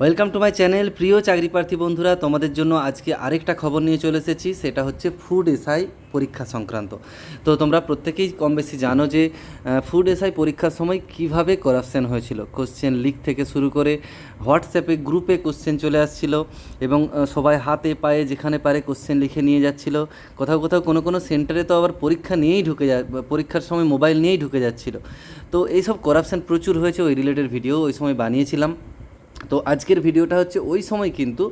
Welcome to my channel প্রিয় চাকরি প্রার্থী বন্ধুরা। তোমাদের জন্য আজকে আরেকটা খবর নিয়ে চলে এসেছি। সেটা হচ্ছে ফুড এসআই পরীক্ষা সংক্রান্ত। তো তোমরা প্রত্যেকেই কম বেশি জানো যে ফুড এসআই পরীক্ষার সময় কীভাবে করাপশন হয়েছিল। কোশ্চেন লিক থেকে শুরু করে হোয়াটসঅ্যাপে গ্রুপে কোশ্চেন চলে আসছিল এবং সবাই হাতে পায়ে যেখানে পারে কোশ্চেন লিখে নিয়ে যাচ্ছিল। কোথাও কোথাও কোনো কোনো সেন্টারে তো আবার পরীক্ষা নিয়েই ঢুকে যা, পরীক্ষার সময় মোবাইল নিয়েই ঢুকে যাচ্ছিল। তো এইসব করাপশন প্রচুর হয়েছে, ওই রিলেটেড ভিডিও ওই সময় বানিয়েছিলাম। তো আজকের ভিডিওটা হচ্ছে ওই সময় কিন্তু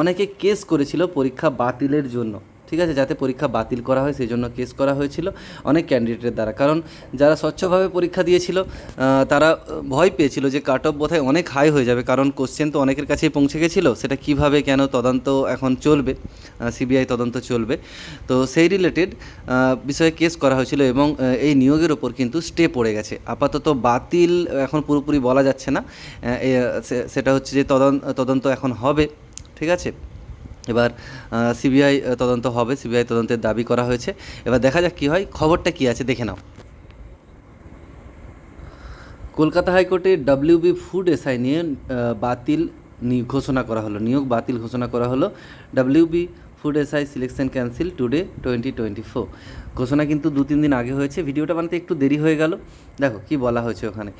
অনেকে কেস করেছিল পরীক্ষা বাতিলের জন্য। ঠিক আছে, যাতে পরীক্ষা বাতিল করা হয়, সেই জন্য কেস করা হয়েছিল অনেক ক্যান্ডিডেটের দ্বারা। কারণ যারা স্বচ্ছভাবে পরীক্ষা দিয়েছিল তারা ভয় পেয়েছিল যে কাট অফ বোধহয় অনেক হাই হয়ে যাবে। কারণ কোশ্চেন তো অনেকের কাছেই পৌঁছে গেছিল, সেটা কীভাবে, কেন তদন্ত এখন চলবে সিবিআই তদন্ত চলবে। তো সেই রিলেটেড বিষয়ে কেস করা হয়েছিল এবং এই নিয়োগের ওপর কিন্তু স্টে পড়ে গেছে। আপাতত বাতিল এখন পুরোপুরি বলা যাচ্ছে না। সেটা হচ্ছে যে তদন্ত এখন হবে, ঠিক আছে? এবার সিবিআই তদন্ত হবে, সিবিআই তদন্তের দাবি করা হয়েছে। এবার দেখা যাক কী হয়, খবরটা কী আছে দেখে নাও। কলকাতা হাইকোর্টে ডাব্লিউবি ফুড এসআই নিয়ে বাতিল ঘোষণা করা হলো, নিয়োগ বাতিল ঘোষণা করা হলো। W B food S I selection cancel today twenty twenty four ঘোষণা কিন্তু দু তিন দিন আগে হয়েছে। ভিডিওটা বানাতে একটু দেরি হয়ে গেল। দেখো, কি বলা হয়েছে ওখানে।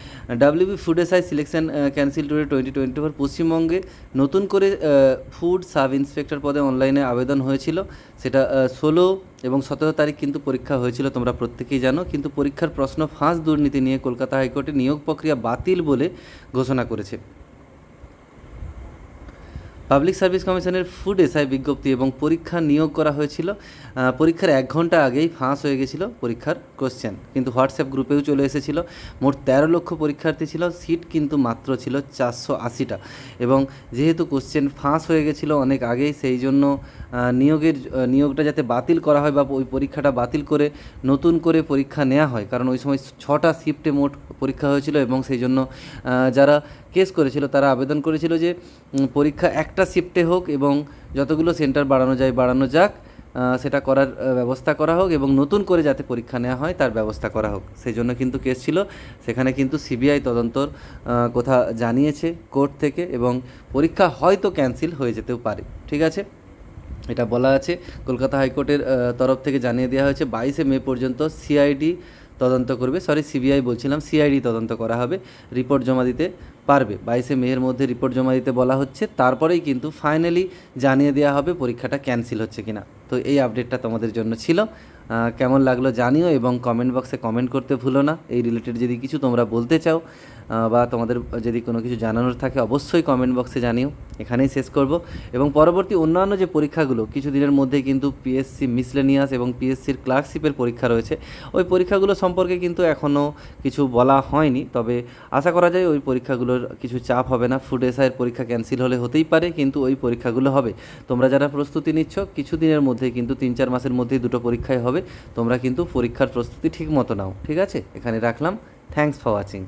W B food S I selection cancel today twenty twenty four পশ্চিমবঙ্গে নতুন করে ফুড সাব ইন্সপেক্টর পদে অনলাইনে আবেদন হয়েছিল। সেটা ষোলো এবং সতেরো তারিখ কিন্তু পরীক্ষা হয়েছিল, তোমরা প্রত্যেকেই জানো। কিন্তু পরীক্ষার প্রশ্ন ফাঁস দুর্নীতি নিয়ে কলকাতা হাইকোর্টে নিয়োগ প্রক্রিয়া বাতিল বলে ঘোষণা করেছে। পাবলিক সার্ভিস কমিশনের ফুড এসআই বিজ্ঞপ্তি এবং পরীক্ষা নিয়োগ করা হয়েছিল। পরীক্ষার এক ঘণ্টা আগেই ফাঁস হয়ে গেছিল পরীক্ষার কোশ্চেন কিন্তু হোয়াটসঅ্যাপ গ্রুপেও চলে এসেছিল। মোট তেরো লক্ষ পরীক্ষার্থী ছিল সিট কিন্তু মাত্র ছিল চারশো আশিটা। এবং যেহেতু কোশ্চেন ফাঁস হয়ে গেছিল অনেক আগেই, সেই জন্য নিয়োগের নিয়োগটা যাতে বাতিল করা হয় বা ওই পরীক্ষাটা বাতিল করে নতুন করে পরীক্ষা নেওয়া হয়। কারণ ওই সময় ছটা শিফটে মোট পরীক্ষা হয়েছিল এবং সেই জন্য যারা কেস করেছিল, তারা আবেদন করেছিল যে পরীক্ষা একটা শিফটে হোক এবং যতগুলো সেন্টার বাড়ানো যায় বাড়ানো যাক সেটা করার ব্যবস্থা করা হোক এবং নতুন করে যাতে পরীক্ষা নেওয়া হয় তার ব্যবস্থা করা হোক। সেই জন্য কিন্তু কেস ছিল। সেখানে কিন্তু সিবিআই তদন্তর কথা জানিয়েছে কোর্ট থেকে এবং পরীক্ষা হয়তো ক্যান্সেল হয়ে যেতেও পারে। ঠিক আছে? এটা বলা আছে। কলকাতা হাইকোর্টের তরফ থেকে জানিয়ে দেওয়া হয়েছে, বাইশে মে পর্যন্ত সিআইডি তদন্ত করবে। সরি সিবিআই বলছিলাম সিআইডি তদন্ত করা হবে রিপোর্ট জমা দিতে পারবে। বাইশে মেয়ের মধ্যে রিপোর্ট জমা দিতে বলা হচ্ছে, তারপরেই কিন্তু ফাইনালি জানিয়ে দেওয়া হবে পরীক্ষাটা ক্যান্সেল হচ্ছে কিনা। তো এই আপডেটটা তোমাদের জন্য ছিল। কেমন লাগল জানিও এবং কমেন্ট বক্সে কমেন্ট করতে ভুলো না। এই রিলেটেড যদি কিছু তোমরা বলতে চাও বা তোমাদের যদি কোনো কিছু জানানোর থাকে, অবশ্যই কমেন্ট বক্সে জানিও। এখানেই শেষ করব। এবং পরবর্তী অন্যান্য যে পরীক্ষাগুলো কিছু দিনের মধ্যে কিন্তু পিএসসি মিসলেনিয়াস এবং পিএসসির ক্লার্কশিপের পরীক্ষা রয়েছে। ওই পরীক্ষাগুলো সম্পর্কে কিন্তু এখনও কিছু বলা হয়নি, তবে আশা করা যায় ওই পরীক্ষাগুলোর কিছু চাপ হবে না। ফুড এসআইয়ের পরীক্ষা ক্যান্সেল হলে হতেই পারে, কিন্তু ওই পরীক্ষাগুলো হবে। তোমরা যারা প্রস্তুতি নিচ্ছ কিছু দিনের মধ্যে কিন্তু তিন চার মাসের মধ্যেই দুটো পরীক্ষায় হবে। তোমরা কিন্তু পরীক্ষার প্রস্তুতি ঠিক মতো নাও ঠিক আছে? এখানে রাখলাম। Thanks for watching